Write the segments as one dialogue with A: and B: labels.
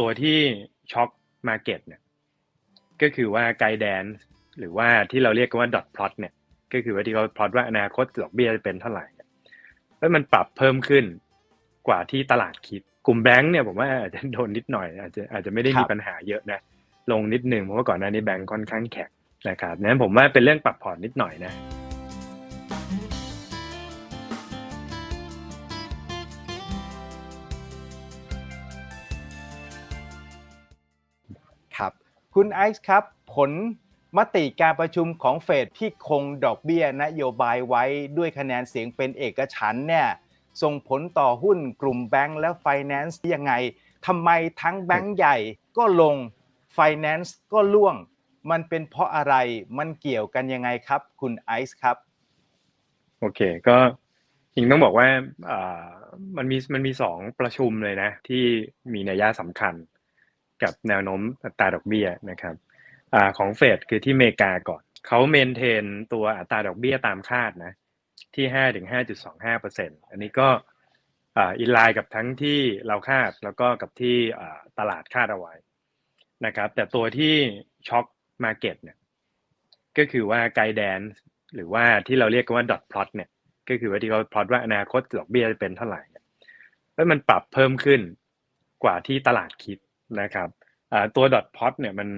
A: ตัวที่ช็อคมาเก็ตเนี่ยก็คือว่าไกด์แดนหรือว่าที่เราเรียกกันว่าดอทพลอตเนี่ยก็คือว่าที่เขาพลอตว่าอนาคตดอกเบี้ยจะเป็นเท่าไหร่แล้วมันปรับเพิ่มขึ้นกว่าที่ตลาดคิด กลุ่มแบงก์เนี่ยผมว่าอาจจะโดนนิดหน่อย อาจจะอาจจะไม่ได้มีปัญหาเยอะนะลงนิดหนึ่งเพราะว่าก่อนหน้านี้แบงก์ค่อนข้างแข็งนะครับนั้นผมว่าเป็นเรื่องปรับพอร์ตนิดหน่อยนะ
B: คุณไอซ์ครับ ผลมติการประชุมของเฟดที่คงดอกเบี้ยนโยบายไว้ด้วยคะแนนเสียงเป็นเอกฉันเนี่ยส่งผลต่อหุ้นกลุ่มแบงก์และไฟแนนซ์ยังไงทำไมทั้งแบงก์ใหญ่ก็ลงไฟแนนซ์ก็ล่วง มันเป็นเพราะอะไรมันเกี่ยวกันยังไงครับ คุณไอซ์ครับ
A: โอเค ก็จริงต้องบอกว่าอ่ามันมีมันมีสองประชุมเลยนะ ที่มีนัยยะสำคัญ กับแนวโน้มอัตราดอกเบี้ยนะครับอของเฟดคือที่อเมริกาก่อนเขาเมนเทนตัวอัตราดอกเบี้ยตามคาดนะที่ห้าถึงห้าจุดสองห้าเปอร์เซ็นอันนี้ก็อินไลน์กับทั้งที่เราคาดแล้วก็กับที่ตลาดคาดเอาไว้นะครับ แต่ตัวที่ช็อคมาเก็ตเนี่ยก็คือว่าไกด์แดนหรือว่าที่เราเรียกกันว่าดอทพลอตเนี่ยก็คือว่าที่เขาพลอตว่าอนาคตดอกเบี้ยจะเป็นเท่าไหร่นี่แล้วมันปรับเพิ่มขึ้นกว่าที่ตลาดคิด นะครับอ่าตัวดอทพลอตเนี่ยมัน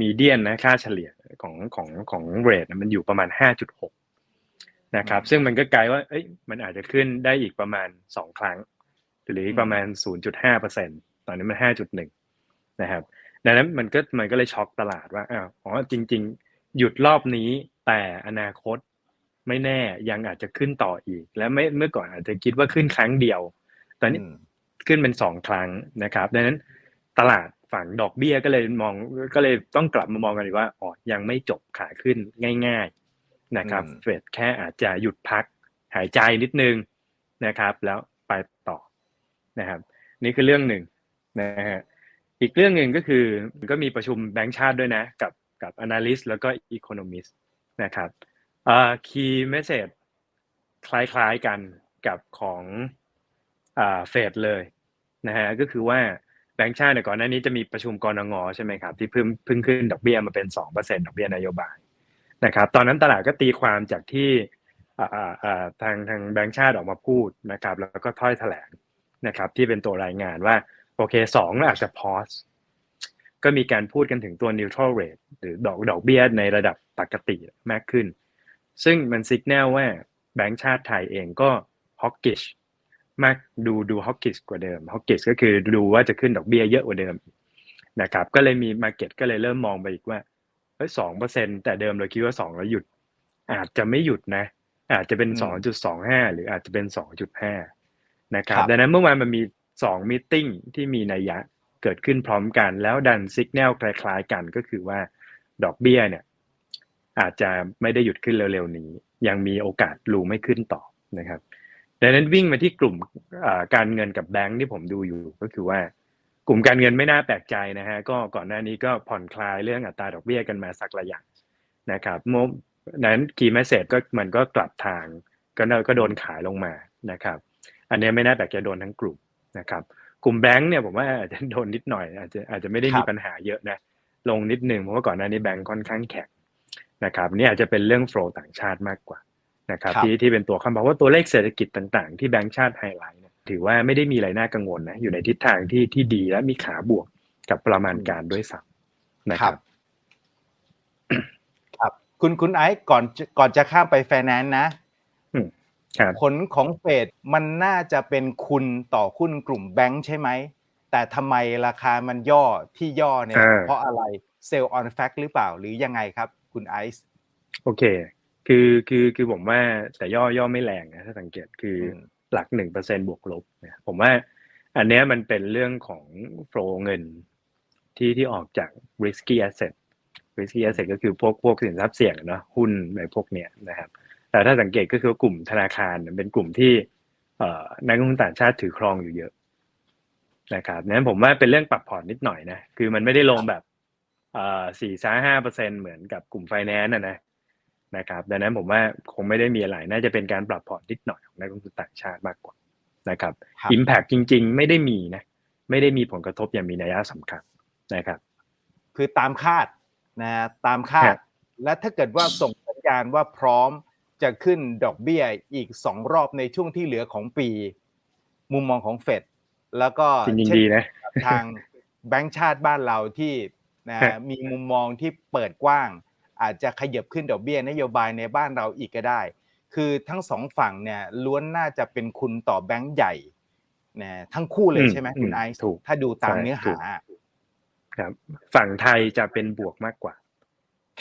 A: มีเดียนนะค่าเฉลี่ยของของของเรทมันอยู่ประมาณ 5.6 นะครับ ซึ่งมันก็ไกลว่าเอ้ยมันอาจจะขึ้นได้อีกประมาณ 2 ครั้ง หรืออีกประมาณ 0.5%ตอนนี้มัน 5.1 นะครับดังนั้นมันก็มันก็เลยช็อกตลาดว่าอ้าวอ๋อจริง ๆ หยุดรอบนี้แต่อนาคตไม่แน่ยังอาจจะขึ้นต่ออีก และไม่เมื่อก่อนอาจจะคิดว่าขึ้นครั้งเดียว ตอนนี้
B: อืม
A: ขึ้นเป็นสองครั้งนะครับ ดังนั้น ตลาดฝั่งดอกเบี้ยก็เลยมองก็เลยต้องกลับมามองกันอีกว่าอ๋อยังไม่จบขาขึ้นง่าย ๆนะครับ
B: อืม
A: เฟดแค่อาจจะหยุดพักหายใจนิดนึงนะครับ แล้วไปต่อนะครับ นี่คือเรื่องหนึ่งนะฮะอีกเรื่องหนึ่งก็คือก็มีประชุมแบงก์ชาติด้วยนะกับกับ analyst แล้วก็ economist นะครับเอ่อ key message คล้ายๆกันกับของอ่าเฟดเลยนะฮะก็คือว่า แบงก์ชาติเนี่ยก่อนหน้านี้จะมีประชุมกรงงใช่ไหมครับที่เพิ่งเพิ่งขึ้นดอกเบี้ยมาเป็นสองเปอร์เซ็นดอกเบี้ยนโยบายนะครับ ตอนนั้นตลาดก็ตีความจากที่ทางทางแบงก์ชาติออกมาพูดนะครับ แล้วก็ถ้อยแถลงนะครับ ที่เป็นตัวรายงานว่าโอเคสองอาจจะพอสก็มีการพูดกันถึงตัว neutral rate หรือดอกดอกเบี้ยในระดับปกติมากขึ้น ซึ่งมันสัญญาณว่าแบงก์ชาติไทยเองก็ hawkish มากดูดู hawkish กว่าเดิม hawkish ก็คือดูว่าจะขึ้นดอกเบี้ยเยอะกว่าเดิมนะครับ ก็เลยมี market ก็เลยเริ่มมองไปอีกว่าเฮ้ยสองเปอร์เซ็นแต่เดิมเราคิดว่าสองแล้วหยุด อาจจะไม่หยุดนะ อาจจะเป็น
B: อืม
A: สองจุดสองห้าหรืออาจจะเป็นสองจุดห้านะครับ
B: ครับ
A: ดังนั้นเมื่อวานมันมีสองมิ팅ที่มีนัยยะเกิดขึ้นพร้อมกัน แล้วดันสัญญาณคล้าย ๆ กันก็คือว่าดอกเบี้ยเนี่ย อาจจะไม่ได้หยุดขึ้นเร็วๆนี้ ยังมีโอกาสรูไม่ขึ้นต่อนะครับ ดังนั้นวิ่งมาที่กลุ่มอ่าการเงินกับแบงค์ที่ผมดูอยู่ก็คือว่า กลุ่มการเงินไม่น่าแปลกใจนะฮะก็ก่อนหน้านี้ก็ผ่อนคลายเรื่องอัตราดอกเบี้ยกันมาสักระยะนะครับโมนั้นคีย์แมสเซจก็มันก็กลับทางก็น่าก็โดนขายลงมานะครับ อันนี้ไม่น่าแปลกใจโดนทั้งกลุ่มนะครับกลุ่มแบงค์เนี่ยผมว่าอาจจะโดนนิดหน่อยอาจจะอาจจะไม่ได้
B: ครั
A: มี
B: บ
A: ปัญหาเยอะนะลงนิดนึงเพราะว่าก่อนหน้านี้แบงค์ค่อนข้างแข็งนะครับนี่อาจจะเป็นเรื่องโฟลต่างชาติมากกว่า นะครับ
B: ครับ
A: ที่ที่เป็นตัวคำบอกว่าตัวเลขเศรษฐกิจต่าง ๆ ที่แบงค์ชาติไฮไลท์เนี่ยถือว่าไม่ได้มีอะไรน่ากังวลนะอยู่ในทิศทางที่ที่ดีและมีขาบวกกับประมาณการด้วยซ้ำนะ
B: ค
A: ค
B: รั
A: รับบ
B: ครับคุณคุณไอซ์ก่อนจะก่อนจะข้ามไปไฟแนนซ์นะ
A: อืมครับ
B: ผลของเฟดมันน่าจะเป็นคุณต่อหุ้นกลุ่มแบงค์ใช่ไหม แต่ทำไมราคามันย่อที่ย่อเนี่ย
A: อ่า
B: เพราะอะไรเซลล์ออนแฟกหรือเปล่าหรือยังไงครับ คุณไอซ์
A: โอเค คือคือคือผมว่าแต่ย่อย่อไม่แรงนะถ้าสังเกตคืออ
B: ม
A: หลักหนึ่งเปอร์เซ็นบวกลบนะผมว่า อันเนี้ยมันเป็นเรื่องของโฟลเงินที่ที่ออกจาก risky asset risky asset ก็คือพวกพวกสินทรัพย์เสี่ยงอะเนาะหุ้นอะไรพวกเนี้ยนะครับ แต่ถ้าสังเกตก็คือกลุ่มธนาคารเนี่ยเป็นกลุ่มที่เอ่อนักลงทุนต่างชาติถือครองอยู่เยอะนะครับนั้นผมว่าเป็นเรื่องปรับพอร์ตนิดหน่อยนะคือมันไม่ได้ลงแบบเอ่อสี่ซ้าห้าเปอร์เซ็นเหมือนกับกลุ่มไฟแนนซ์นะนะ นะครับดังนั้นผมว่าคงไม่ได้มีอะไรน่าจะเป็นการปรับพอร์ตนิดหน่อยของนักลงทุนต่างชาติมากกว่านะครับ
B: ครับ
A: Impact จริง ๆ ไม่ได้มีนะไม่ได้มีผลกระทบอย่างมีนัยสำคัญนะครับ
B: คือตามคาดนะตามคา
A: ครั
B: ด
A: บ
B: และถ้าเกิดว่าส่งสัญญาณว่าพร้อมจะขึ้นดอกเบี้ยอีกสองรอบในช่วงที่เหลือของปี มุมมองของเฟดแล้วก็
A: จริง
B: เช่น
A: ๆดีนะ
B: กับทางแบงก์ชาติบ้านเราที่นะ
A: ครับ
B: มีมุมมองที่เปิดกว้าง อาจจะขยับขึ้นดอกเบี้ยนโยบายในบ้านเราอีกก็ได้ คือทั้งสองฝั่งเนี่ยล้วนน่าจะเป็นคุณต่อแบงก์ใหญ่นะทั้งคู่เลย
A: อืม
B: ใช่ไหม
A: อืม
B: คุณไอซ์
A: ถูก
B: ถ้าดูตาม
A: ใช่
B: เนื้อ
A: ถู
B: หา
A: กครับ ฝั่งไทยจะเป็นบวกมากกว่า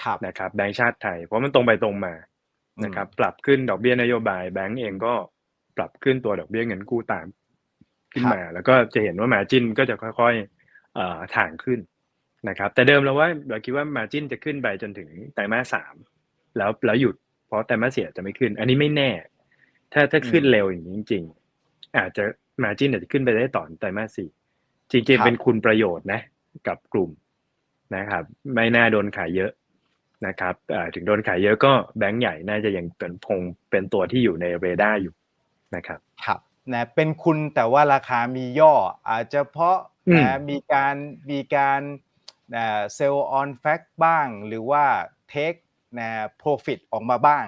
B: ครับ
A: นะครับ แบงก์ชาติไทย เพราะมันตรงไปตรงมานะครับ ปรับขึ้นดอกเบี้ยนโยบาย แบงก์เองก็ปรับขึ้นตัวดอกเบี้ยเงินกู้ตาม ขึ้นมา แล้วก็จะเห็นว่ามาจินก็จะค่อยๆเอ่อถ่างขึ้น นะครับแต่เดิมเราว่าเราคิดว่ามาจินจะขึ้นไปจนถึงไตรมาสสามแล้วแล้วหยุดเพราะไตรมาสเสียจะไม่ขึ้น อันนี้ไม่แน่ ถ้าถ้าขึ้นเร็วอย่างนี้จริง ๆ อาจจะมาจินอาจจะขึ้นไปได้ต่อไตรมาสสี่จริงๆเป็นคุณประโยชน์นะ กับกลุ่มนะครับ ไม่น่าโดนขายเยอะนะครับเอ่อถึงโดนขายเยอะก็แบงก์ใหญ่น่าจะยังเป็นคงเป็นตัวที่อยู่ในเรดาร์อยู่นะครับ
B: ครับนะเป็นคุณแต่ว่าราคามีย่อ อาจจะเพราะ
A: อืม
B: นะมีการมีการ เซลล์ออนแฟกบ้าง หรือว่าเทคนะโปรฟิตออกมาบ้าง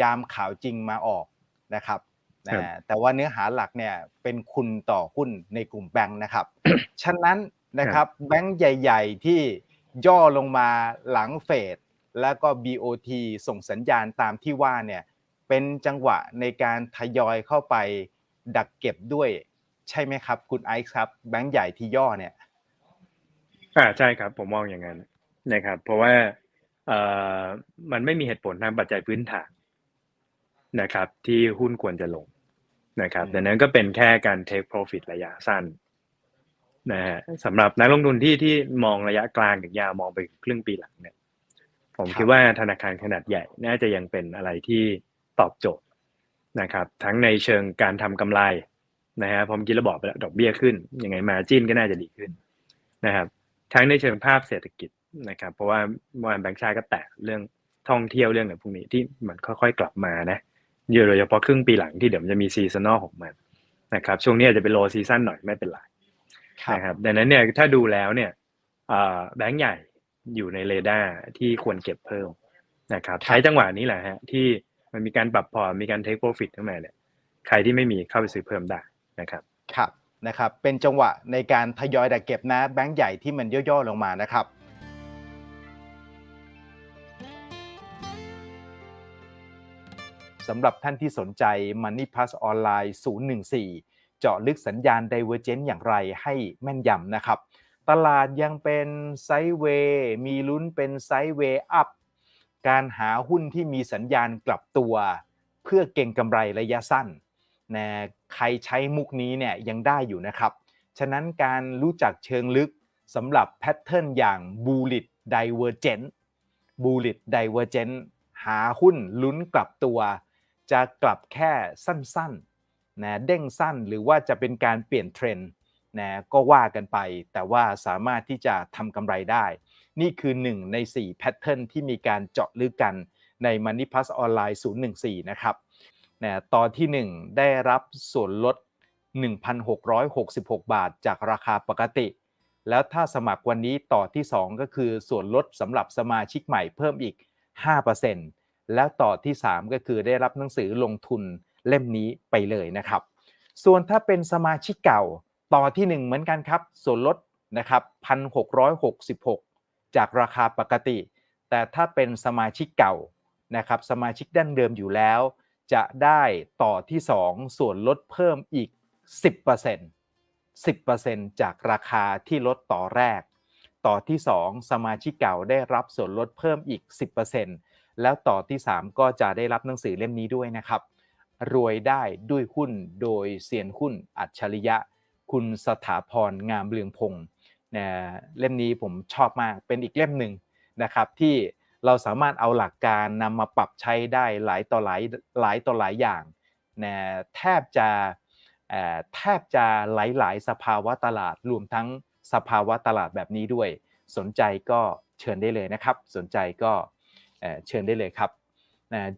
B: ยามข่าวจริงมาออกนะครับนะแต่ว่าเนื้อหาหลักเนี่ยเป็นคุณต่อหุ้นในกลุ่มแบงค์นะครับ ฉะนั้นนะครับแบงค์ใหญ่ ๆ ที่ย่อลงมาหลังเฟดแล้วก็ BOT ส่งสัญญาณตามที่ว่าเนี่ยเป็นจังหวะในการทยอยเข้าไปดักเก็บด้วยใช่ไหมครับ คุณไอซ์ครับ แบงค์ใหญ่ที่ย่อเนี่ย
A: อ่าใช่ครับ ผมมองอย่างนั้นนะครับ เพราะว่าเอ่อมันไม่มีเหตุผลทางปัจจัยพื้นฐานนะครับ ที่หุ้นควรจะลงนะครับ
B: อืม
A: ดังนั้นก็เป็นแค่การ take profit ระยะสั้นนะฮะสำหรับนักลงทุนที่ที่มองระยะกลางถึงยาวมองไปครึ่งปีหลังเนี่ย ผมคิดว่าธนาคารขนาดใหญ่น่าจะยังเป็นอะไรที่ตอบโจทย์นะครับ ทั้งในเชิงการทำกำไรนะฮะผมคิดระบอกไปแล้วดอกเบี้ยขึ้นยังไงมาจินก็น่าจะดีขึ้นนะครับ ทั้งในเชิงภาพเศรษฐกิจนะครับ เพราะว่าเมื่อวานแบงก์ชาติก็แตะเรื่องท่องเที่ยวเรื่องอะไรพวกนี้ที่มันค่อยๆกลับมานะโดยเฉพาะครึ่งปีหลังที่เดี๋ยวมันจะมีซีซันอลของมันนะครับ ช่วงนี้อาจจะเป็นโลซีซันหน่อยไม่เป็นไรนะครับดังนั้นเนี่ยถ้าดูแล้วเนี่ยเอ่อแบงก์ใหญ่อยู่ในเรดาร์ที่ควรเก็บเพิ่มนะครับ
B: ครับ
A: ใช้จังหวะนี้แหละฮะที่มันมีการปรับพอร์ตมีการเทคโปรฟิตขึ้นมาเนี่ยใครที่ไม่มีเข้าไปซื้อเพิ่มได้นะครับ
B: ครับ นะครับเป็นจังหวะในการทยอยดักเก็บนะแบงก์ใหญ่ที่มันย่อๆลงมานะครับสำหรับท่านที่สนใจ Money Plus ออนไลน์014 เจาะลึกสัญญาณ Divergent อย่างไรให้แม่นยำนะครับ ตลาดยังเป็นไซด์เวย์มีลุ้นเป็นไซด์เวย์อัพการหาหุ้นที่มีสัญญาณกลับตัว เพื่อเก่งกำไรระยะสั้นนะ ใครใช้มุกนี้เนี่ยยังได้อยู่นะครับ ฉะนั้นการรู้จักเชิงลึกสำหรับแพทเทิร์นอย่าง Bullish Divergent Bullish Divergent หาหุ้นลุ้นกลับตัว จะกลับแค่สั้นๆนะเด้งสั้นหรือว่าจะเป็นการเปลี่ยนเทรนด์นะก็ว่ากันไป แต่ว่าสามารถที่จะทำกำไรได้ นี่คือ 1 ใน4แพทเทิร์นที่มีการเจาะลึกกันใน Money Plus ออนไลน์014 นะครับ นะตอนที่ 1 ได้รับส่วนลด 1,666 บาทจากราคาปกติ แล้วถ้าสมัครวันนี้ต่อที่ 2 ก็คือส่วนลดสำหรับสมาชิกใหม่เพิ่มอีก 5%แล้วต่อที่ 3 ก็คือได้รับหนังสือลงทุนเล่มนี้ไปเลยนะครับ ส่วนถ้าเป็นสมาชิกเก่าต่อที่ 1 เหมือนกันครับ ส่วนลดนะครับ1,666 จากราคาปกติ แต่ถ้าเป็นสมาชิกเก่านะครับสมาชิกดั้งเดิมอยู่แล้ว จะได้ต่อที่ 2 ส่วนลดเพิ่มอีก 10% 10%จากราคาที่ลดต่อแรก ต่อที่ 2 สมาชิกเก่าได้รับส่วนลดเพิ่มอีก 10%แล้วต่อที่ 3 ก็จะได้รับหนังสือเล่มนี้ด้วยนะครับ รวยได้ด้วยหุ้นโดยเซียนหุ้นอัจฉริยะ คุณสถาพรงามเลืองพงศ์นะเล่มนี้ผมชอบมากเป็นอีกเล่มหนึ่งนะครับที่ เราสามารถเอาหลักการนำมาปรับใช้ได้หลายต่อหลายหลายต่อหลายอย่างนะแทบจะแทบจะหลายๆ สภาวะตลาดรวมทั้งสภาวะตลาดแบบนี้ด้วย สนใจก็เชิญได้เลยนะครับ สนใจก็เเชิญได้เลยครับ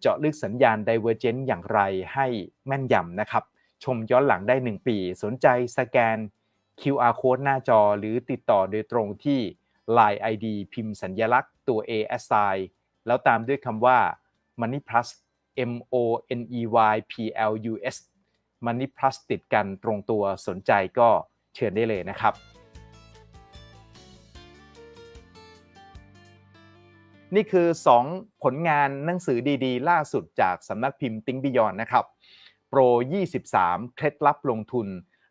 B: เจาะลึกสัญญาณ Divergent อย่างไรให้แม่นยำนะครับ ชมย้อนหลังได้ 1 ปี สนใจสแกน QR code หน้าจอหรือติดต่อโดยตรงที่ Line ID พิมพ์สัญญลักษณ์ ตัว A S I แล้วตามด้วยคำว่า Money Plus M O N E Y P L U S Money Plus ติดกันตรงตัวสนใจก็เชิญได้เลยนะครับ นี่คือ 2 ผลงานหนังสือดีๆ ล่าสุดจากสำนักพิมพ์ Think Beyond นะครับโปร 23 เคล็ดลับลงทุน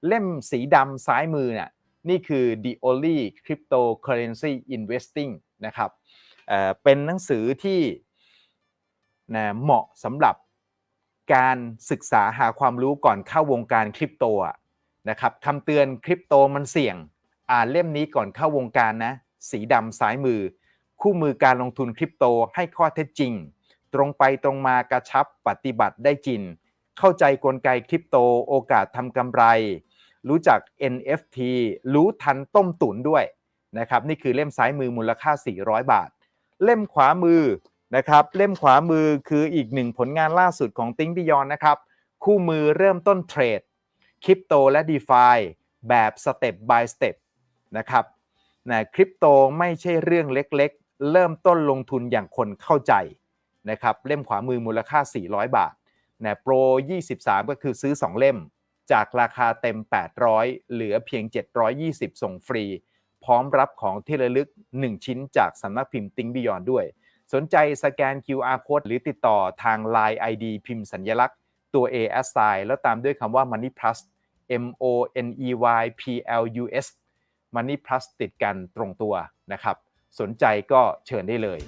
B: เล่มสีดำซ้ายมือเนี่ยนี่คือ The Only Cryptocurrency Investing นะครับ เป็นหนังสือที่นะเหมาะสำหรับการศึกษาหาความรู้ก่อนเข้าวงการคริปโตนะครับคำเตือนคริปโตมันเสี่ยง อ่านเล่มนี้ก่อนเข้าวงการนะ สีดำซ้ายมือ คู่มือการลงทุนคริปโตให้ข้อเท็จจริง ตรงไปตรงมากระชับปฏิบัติได้จริง เข้าใจกลไกคริปโตโอกาสทำกำไร รู้จัก NFT รู้ทันต้มตุ๋นด้วยนะครับนี่คือเล่มซ้ายมือมูลค่า 400 บาท เล่มขวามือนะครับเล่มขวามือคืออีกหนึ่งผลงานล่าสุดของ Think Beyond นะครับ คู่มือเริ่มต้นเทรดคริปโตและ d e f i แบบ Step by Step นะครับนะคริปโตไม่ใช่เรื่องเล็กๆ เริ่มต้นลงทุนอย่างคนเข้าใจนะครับเล่มขวามือมูลค่า 400 บาทนะโปร 23 ก็คือซื้อ 2 เล่ม จากราคาเต็ม 800 เหลือเพียง 720 ส่งฟรี พร้อมรับของที่ระลึก 1 ชิ้นจากสำนักพิมพ์ติ้งบิยอนด้วย สนใจสแกน QR code หรือติดต่อทาง Line ID พิมพ์สัญลักษณ์ตัว A S I แล้วตามด้วยคำว่า Money Plus M O N E Y P L U S Money Plus ติดกันตรงตัวนะครับ สนใจก็เชิญได้เลย